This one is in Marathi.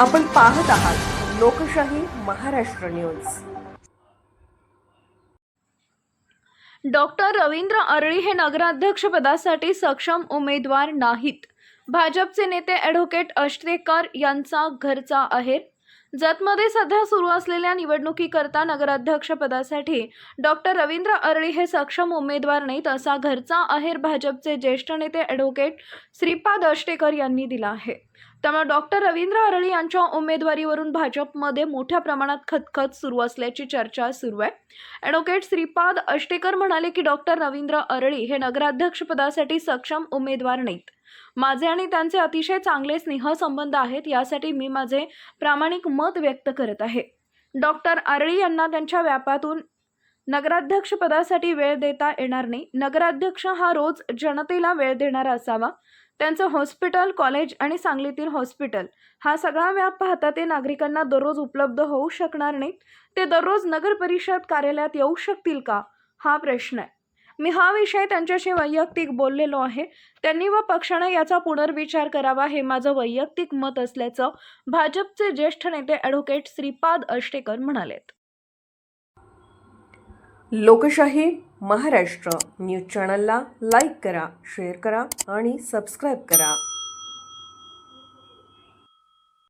आपण पाहत आहात लोकशाही महाराष्ट्र न्यूज. डॉक्टर रवींद्र अरळी हे नगराध्यक्षपदासाठी सक्षम उमेदवार नाहीत. भाजपचे नेते ॲडव्होकेट अष्टेकर यांचा घरचा आहेर जतमध्ये सध्या सुरू असलेल्या निवडणुकीकरता नगराध्यक्षपदासाठी डॉक्टर रवींद्र अरळी हे सक्षम उमेदवार नाहीत असा घरचा अहेर भाजपचे ज्येष्ठ नेते ॲडव्होकेट श्रीपाद अष्टेकर यांनी दिला आहे. त्यामुळे डॉक्टर रवींद्र अरळी यांच्या उमेदवारीवरून भाजपमध्ये मोठ्या प्रमाणात खतखत सुरू असल्याची चर्चा सुरू आहे. ॲडव्होकेट श्रीपाद अष्टेकर म्हणाले की डॉक्टर रवींद्र अरळी हे नगराध्यक्षपदासाठी सक्षम उमेदवार नाहीत. माझे आणि त्यांचे अतिशय चांगले स्नेहसंबंध आहेत यासाठी मी माझे प्रामाणिक मत व्यक्त करत आहे. डॉक्टर आरळी यांना त्यांच्या व्यापातून नगराध्यक्षपदासाठी वेळ देता येणार नाही. नगराध्यक्ष हा रोज जनतेला वेळ देणारा असावा. त्यांचं हॉस्पिटल कॉलेज आणि सांगलीतील हॉस्पिटल हा सगळा व्याप पाहता ते नागरिकांना दररोज उपलब्ध होऊ शकणार नाहीत. ते दररोज नगर परिषद कार्यालयात येऊ शकतील का? हा प्रश्न आहे. मी हा विषय त्यांच्याशी वैयक्तिक बोललेलो आहे. त्यांनी व पक्षाने याचा पुनर्विचार करावा हे माझं वैयक्तिक मत असल्याचं भाजपचे ज्येष्ठ नेते ॲडव्होकेट श्रीपाद अष्टेकर म्हणालेत. लोकशाही महाराष्ट्र न्यूज चॅनलला लाईक करा शेअर करा आणि सबस्क्राईब करा.